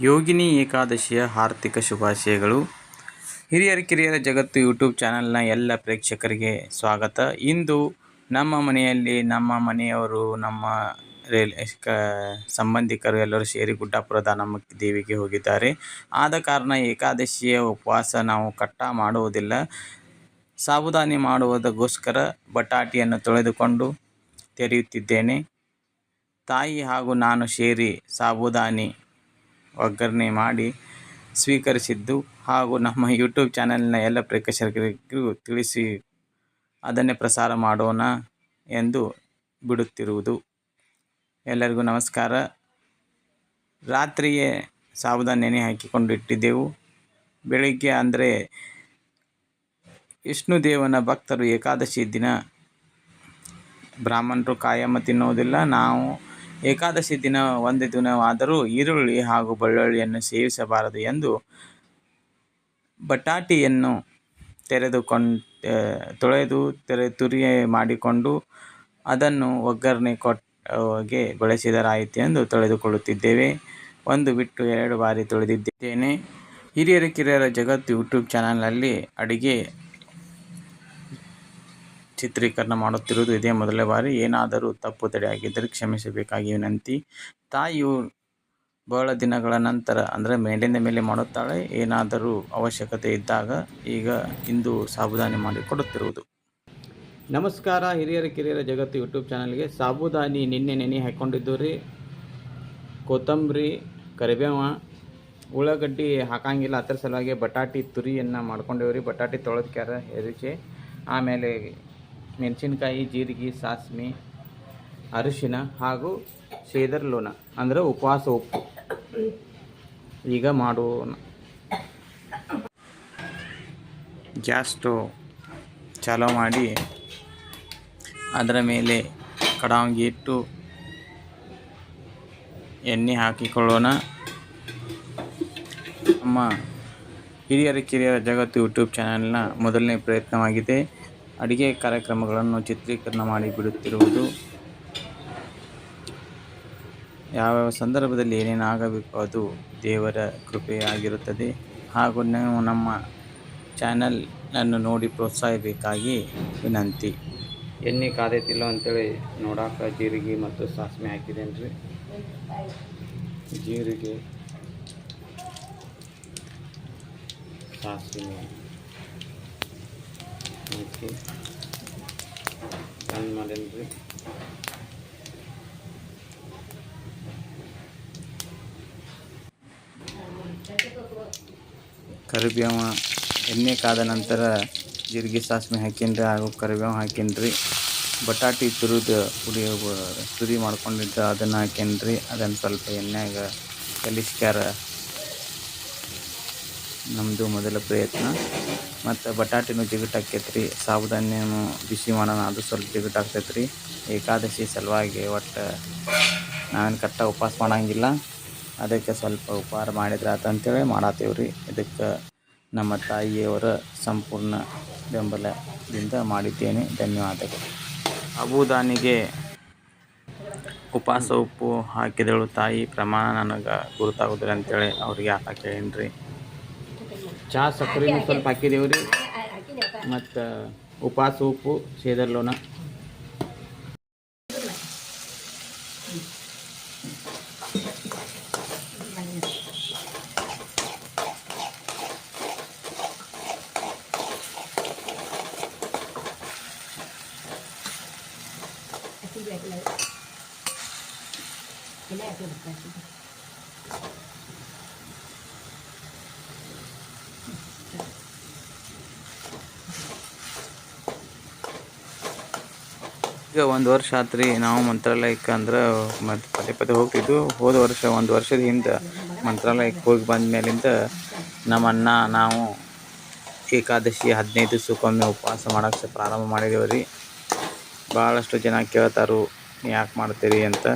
ಯೋಗಿನಿ ಏಕಾದಶಿಯ ಆರ್ಥಿಕ ಶುಭಾಶಯಗಳು. ಹಿರಿಯರ ಕಿರಿಯರ ಜಗತ್ತು ಯೂಟ್ಯೂಬ್ ಚಾನಲ್ನ ಎಲ್ಲ ಪ್ರೇಕ್ಷಕರಿಗೆ ಸ್ವಾಗತ. ಇಂದು ನಮ್ಮ ಮನೆಯಲ್ಲಿ ನಮ್ಮ ಮನೆಯವರು, ನಮ್ಮ ರೇಲ್, ಕ, ಸಂಬಂಧಿಕರು ಎಲ್ಲರೂ ಸೇರಿ ಗುಡ್ಡಾಪುರದ ನಮ್ಮ ದೇವಿಗೆ ಹೋಗಿದ್ದಾರೆ. ಆದ ಕಾರಣ ಏಕಾದಶಿಯ ಉಪವಾಸ ನಾವು ಕಟ್ಟ ಮಾಡುವುದಿಲ್ಲ. ಸಾಬುದಾನಿ ಮಾಡುವುದಕ್ಕೋಸ್ಕರ ಬಟಾಟಿಯನ್ನು ತೊಳೆದುಕೊಂಡು ತೆರೆಯುತ್ತಿದ್ದೇನೆ. ತಾಯಿ ಹಾಗೂ ನಾನು ಸೇರಿ ಸಾಬುದಾನಿ ಒಗ್ಗರಣೆ ಮಾಡಿ ಸ್ವೀಕರಿಸಿದ್ದು ಹಾಗೂ ನಮ್ಮ ಯೂಟ್ಯೂಬ್ ಚಾನೆಲ್ನ ಎಲ್ಲ ಪ್ರೇಕ್ಷಕರಿಗೂ ತಿಳಿಸಿ ಅದನ್ನೇ ಪ್ರಸಾರ ಮಾಡೋಣ ಎಂದು ಬಿಡುತ್ತಿರುವುದು. ಎಲ್ಲರಿಗೂ ನಮಸ್ಕಾರ. ರಾತ್ರಿಯೇ ಸಾವುದ ನೆನೆ ಹಾಕಿಕೊಂಡು ಇಟ್ಟಿದ್ದೆವು. ಬೆಳಿಗ್ಗೆ ಅಂದರೆ ವಿಷ್ಣು ದೇವನ ಭಕ್ತರು ಏಕಾದಶಿ ದಿನ ಬ್ರಾಹ್ಮಣರು ಕಾಯಮ್ಮ ತಿನ್ನೋದಿಲ್ಲ ನಾವು ಏಕಾದಶಿ ದಿನ ಒಂದು ದಿನವಾದರೂ ಈರುಳ್ಳಿ ಹಾಗೂ ಬೆಳ್ಳುಳ್ಳಿಯನ್ನು ಸೇವಿಸಬಾರದು ಎಂದು ಬಟಾಟಿಯನ್ನು ತೆರೆದುಕೊಂಡು ತೊಳೆದು ತೆರೆ ತುರಿಯ ಮಾಡಿಕೊಂಡು ಅದನ್ನು ಒಗ್ಗರಣೆ ಕೊಟ್ಟಗೆ ಬಳಸಿದರಾಯಿತು ಎಂದು ತೊಳೆದುಕೊಳ್ಳುತ್ತಿದ್ದೇವೆ. ಒಂದು ಬಿಟ್ಟು ಎರಡು ಬಾರಿ ತೊಳೆದಿದ್ದೇನೆ. ಹಿರಿಯರ ಕಿರಿಯರ ಜಗತ್ತು ಯೂಟ್ಯೂಬ್ ಚಾನಲ್ನಲ್ಲಿ ಅಡಿಗೆ ಚಿತ್ರೀಕರಣ ಮಾಡುತ್ತಿರುವುದು ಇದೇ ಮೊದಲ ಬಾರಿ. ಏನಾದರೂ ತಪ್ಪು ತಡೆಯಾಗಿದ್ದರೆ ಕ್ಷಮಿಸಬೇಕಾಗಿ ವಿನಂತಿ. ತಾಯಿಯು ಬಹಳ ದಿನಗಳ ನಂತರ, ಅಂದರೆ ಮೇಲಿಂದ ಮೇಲೆ ಮಾಡುತ್ತಾಳೆ. ಏನಾದರೂ ಅವಶ್ಯಕತೆ ಇದ್ದಾಗ ಈಗ ಇಂದು ಸಾಬುದಾನಿ ಮಾಡಿ ಕೊಡುತ್ತಿರುವುದು. ನಮಸ್ಕಾರ ಹಿರಿಯರ ಕಿರಿಯರ ಜಗತ್ತು ಯೂಟ್ಯೂಬ್ ಚಾನಲ್ಗೆ. ಸಾಬುದಾನಿ ನಿನ್ನೆ ನೆನೆ ಹಾಕ್ಕೊಂಡಿದ್ದು ರೀ. ಕೊತ್ತಂಬರಿ, ಕರಿಬೇವ, ಉಳ್ಳಾಗಡ್ಡಿ ಹಾಕಂಗಿಲ್ಲ. ಅದರ ಸಲುವಾಗಿ ಬಟಾಟಿ ತುರಿಯನ್ನು ಮಾಡ್ಕೊಂಡೇವ್ರಿ. ಬಟಾಟಿ ತೊಳೆದ್ಕ್ಯಾರ ಹೆರಿಚೆ ಆಮೇಲೆ ಮೆಣಸಿನ್ಕಾಯಿ, ಜೀರಿಗೆ, ಸಾಸ್ಮಿ, ಅರಿಶಿನ ಹಾಗೂ ಸೇದರ್ ಲೋನ ಅಂದರೆ ಉಪವಾಸ ಉಪ್ಪು. ಈಗ ಮಾಡೋಣ. ಗ್ಯಾಸ್ ಸ್ಟವ್ ಚಾಲೋ ಮಾಡಿ ಅದರ ಮೇಲೆ ಕಡಾವಂಗಿ ಇಟ್ಟು ಎಣ್ಣೆ ಹಾಕಿಕೊಳ್ಳೋಣ. ನಮ್ಮ ಹಿರಿಯರ ಕಿರಿಯರ ಜಗತ್ತು ಯೂಟ್ಯೂಬ್ ಚಾನಲ್ನ ಮೊದಲನೇ ಪ್ರಯತ್ನವಾಗಿದೆ. ಅಡುಗೆ ಕಾರ್ಯಕ್ರಮಗಳನ್ನು ಚಿತ್ರೀಕರಣ ಮಾಡಿ ಬಿಡುತ್ತಿರುವುದು. ಯಾವ್ಯಾವ ಸಂದರ್ಭದಲ್ಲಿ ಏನೇನು ಆಗಬೇಕು ಅದು ದೇವರ ಕೃಪೆಯಾಗಿರುತ್ತದೆ. ಹಾಗೂ ನೀವು ನಮ್ಮ ಚಾನಲನ್ನು ನೋಡಿ ಪ್ರೋತ್ಸಾಹಿಸಬೇಕಾಗಿ ವಿನಂತಿ. ಎಣ್ಣೆ ಕಾದೈತಿಲ್ಲ ಅಂತೇಳಿ ನೋಡಾಕ ಜೀರಿಗೆ ಮತ್ತು ಸಾಸಿವೆ ಹಾಕಿದ್ದೇನೆ ರೀ ಜೀರಿಗೆ, ಸಾಸಿವೆ. ಮಾಡೇನಿ ರೀ ಕರಿಬೇವ ಎಣ್ಣೆ ಕಾದ ನಂತರ ಜೀರಿಗೆ, ಸಾಸಿವೆ ಹಾಕಿನ್ರಿ ಹಾಗೂ ಕರಿಬೇವು ಹಾಕಿನ್ರಿ. ಬಟಾಟಿ ತುರಿದು ಪುಡಿ ತುರಿ ಮಾಡ್ಕೊಂಡಿದ್ದ ಅದನ್ನು ಹಾಕಿನ್ರಿ. ಅದನ್ನು ಸ್ವಲ್ಪ ಎಣ್ಣೆಗೆ ಕಲಿಸ್ಕ್ಯಾರ. ನಮ್ಮದು ಮೊದಲ ಪ್ರಯತ್ನ. ಮತ್ತು ಬಟಾಟಿನೂ ಜಿಗುಟಾಕೈತೆ ರೀ ಸಾಬುದಾನ್ಯನೂ ಬಿಸಿ ಮಾಡೋಣ, ಅದು ಸ್ವಲ್ಪ ಜಿಗುಟಾಗ್ತೈತೆ ರೀ ಏಕಾದಶಿ ಸಲುವಾಗಿ ಒಟ್ಟು ನಾವೇನು ಕಟ್ಟ ಉಪವಾಸ ಮಾಡೋಂಗಿಲ್ಲ. ಅದಕ್ಕೆ ಸ್ವಲ್ಪ ಉಪಹಾರ ಮಾಡಿದ್ರೆ ಅಂತೇಳಿ ಮಾಡತ್ತೀವಿ ರೀ ಇದಕ್ಕೆ ನಮ್ಮ ತಾಯಿಯವರ ಸಂಪೂರ್ಣ ಬೆಂಬಲದಿಂದ ಮಾಡಿದ್ದೇನೆ. ಧನ್ಯವಾದಗಳು. ಅಬುದಾನಿಗೆ ಉಪವಾಸ ಉಪ್ಪು ಹಾಕಿದಳು ತಾಯಿ. ಪ್ರಮಾಣ ನನಗೆ ಗುರುತಾಗೋದಿಲ್ಲ ಅಂತೇಳಿ ಅವ್ರಿಗೆ ಹಾಕಕ್ಕೆ ಹೇಳೀನಿ ಚಹಾ ಸಕ್ಕರೆನೂ ಸ್ವಲ್ಪ ಹಾಕಿದೇವು ರೀ. ಮತ್ತು ಉಪಾಸ ಉಪ್ಪು ಸೇದರ್ಲೋಣ ಈಗ ಒಂದು ವರ್ಷ ಆತು ರೀ ನಾವು ಮಂತ್ರಾಲಯಕ್ಕೆ ಅಂದ್ರೆ ಮತ್ತು ಪದೇ ಪದೇ ಹೋಗ್ತಿದ್ವು. ಹೋದ ವರ್ಷ ಒಂದು ವರ್ಷದ ಹಿಂದೆ ಮಂತ್ರಾಲಯಕ್ಕೆ ಹೋಗಿ ಬಂದ ಮೇಲಿಂದ ನಮ್ಮ ಅಣ್ಣ, ನಾವು ಏಕಾದಶಿ ಹದಿನೈದು ದಿವಸಕ್ಕೊಮ್ಮೆ ಉಪವಾಸ ಮಾಡೋಕ್ಕೆ ಪ್ರಾರಂಭ ಮಾಡಿದೇವೆ ರೀ. ಭಾಳಷ್ಟು ಜನ ಕೇಳ್ತಾರು, ಯಾಕೆ ಮಾಡ್ತೀರಿ ಅಂತ.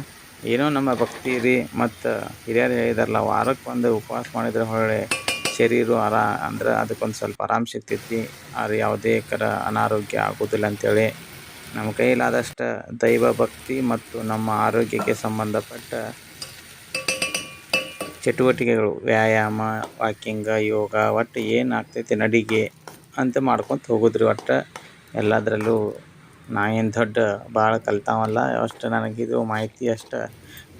ಏನೋ ನಮ್ಮ ಭಕ್ತಿ ರೀ, ಮತ್ತು ಹಿರಿಯರು ಹೇಳಿದಾರಲ್ಲ, ವಾರಕ್ಕೆ ಒಂದು ಉಪವಾಸ ಮಾಡಿದ್ರೆ ಹೊಳ್ಳೆ ಶರೀರ ಆರಾ, ಅಂದ್ರೆ ಅದಕ್ಕೊಂದು ಸ್ವಲ್ಪ ಆರಾಮ ಸಿಗ್ತೈತಿ ಅದು ಯಾವುದೇ ಕರ ಅನಾರೋಗ್ಯ ಆಗೋದಿಲ್ಲ ಅಂತೇಳಿ ನಮ್ಮ ಕೈಲಾದಷ್ಟು ದೈವ ಭಕ್ತಿ ಮತ್ತು ನಮ್ಮ ಆರೋಗ್ಯಕ್ಕೆ ಸಂಬಂಧಪಟ್ಟ ಚಟುವಟಿಕೆಗಳು, ವ್ಯಾಯಾಮ, ವಾಕಿಂಗ, ಯೋಗ, ಒಟ್ಟು ಏನು ಆಗ್ತೈತಿ ನಡಿಗೆ ಅಂತ ಮಾಡ್ಕೊತ ಹೋಗೋದ್ರಿ ಒಟ್ಟು ಎಲ್ಲದರಲ್ಲೂ ನಾ ಏನು ದೊಡ್ಡ ಭಾಳ ಕಲ್ತಾವಲ್ಲ, ಅಷ್ಟು ನನಗಿದು ಮಾಹಿತಿ ಅಷ್ಟು.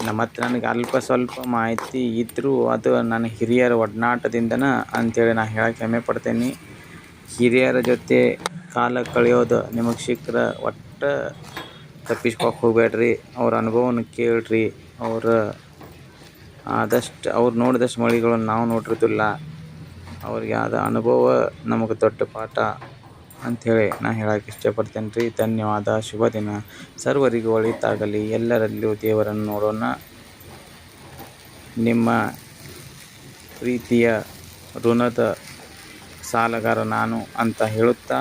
ನಮ್ಮ ಮತ್ತು ನನಗೆ ಅಲ್ಪ ಸ್ವಲ್ಪ ಮಾಹಿತಿ ಇದ್ದರೂ ಅದು ನನ್ನ ಹಿರಿಯರ ಒಡನಾಟದಿಂದನ ಅಂಥೇಳಿ ನಾ ಹೇಳಕ್ಕೆ ಹೆಮ್ಮೆ ಪಡ್ತೇನೆ. ಹಿರಿಯರ ಜೊತೆ ಕಾಲ ಕಳೆಯೋದು ನಿಮಗೆ ಸಿಕ್ಕರ ಒಟ್ಟು ತಪ್ಪಿಸ್ಕೊಕ್ಕೆ ಹೋಗಬೇಡ್ರಿ. ಅವ್ರ ಅನುಭವನ ಕೇಳಿರಿ. ಅವ್ರ ಆದಷ್ಟು, ಅವ್ರು ನೋಡಿದಷ್ಟು ಮಳಿಗಳನ್ನು ನಾವು ನೋಡಿರ್ತಿಲ್ಲ ಅವ್ರಿಗೆ ಆದ ಅನುಭವ ನಮಗೆ ದೊಡ್ಡ ಪಾಠ ಅಂಥೇಳಿ ನಾ ಹೇಳಕ್ಕೆ ಇಷ್ಟಪಡ್ತೇನೆ ರೀ ಧನ್ಯವಾದ. ಶುಭ ದಿನ. ಸರ್ವರಿಗೂ ಒಳಿತಾಗಲಿ. ಎಲ್ಲರಲ್ಲೂ ದೇವರನ್ನು ನೋಡೋಣ. ನಿಮ್ಮ ಪ್ರೀತಿಯ ಋಣದ ಸಾಲಗಾರ ನಾನು ಅಂತ ಹೇಳುತ್ತಾ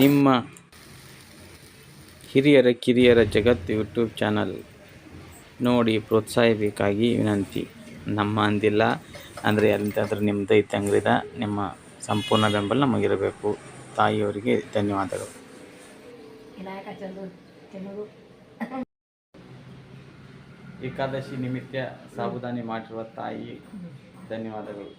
ನಿಮ್ಮ ಹಿರಿಯರ ಕಿರಿಯರ ಜಗತ್ತು ಯೂಟ್ಯೂಬ್ ಚಾನಲ್ ನೋಡಿ ಪ್ರೋತ್ಸಾಹಿಸಬೇಕಾಗಿ ವಿನಂತಿ. ನಮ್ಮ ಅಂದಿಲ್ಲ ಅಂದರೆ ಎಂತಾದರೂ ನಿಮ್ಮದು ಇದ್ದಂಗ್ರಿದ ನಿಮ್ಮ ಸಂಪೂರ್ಣ ಬೆಂಬಲ ನಮಗಿರಬೇಕು. ತಾಯಿಯವರಿಗೆ ಧನ್ಯವಾದಗಳು. ಏಕಾದಶಿ ನಿಮಿತ್ತ ಸಾಬುದಾನಿ ಮಾಡಿರುವ ತಾಯಿ ಧನ್ಯವಾದಗಳು.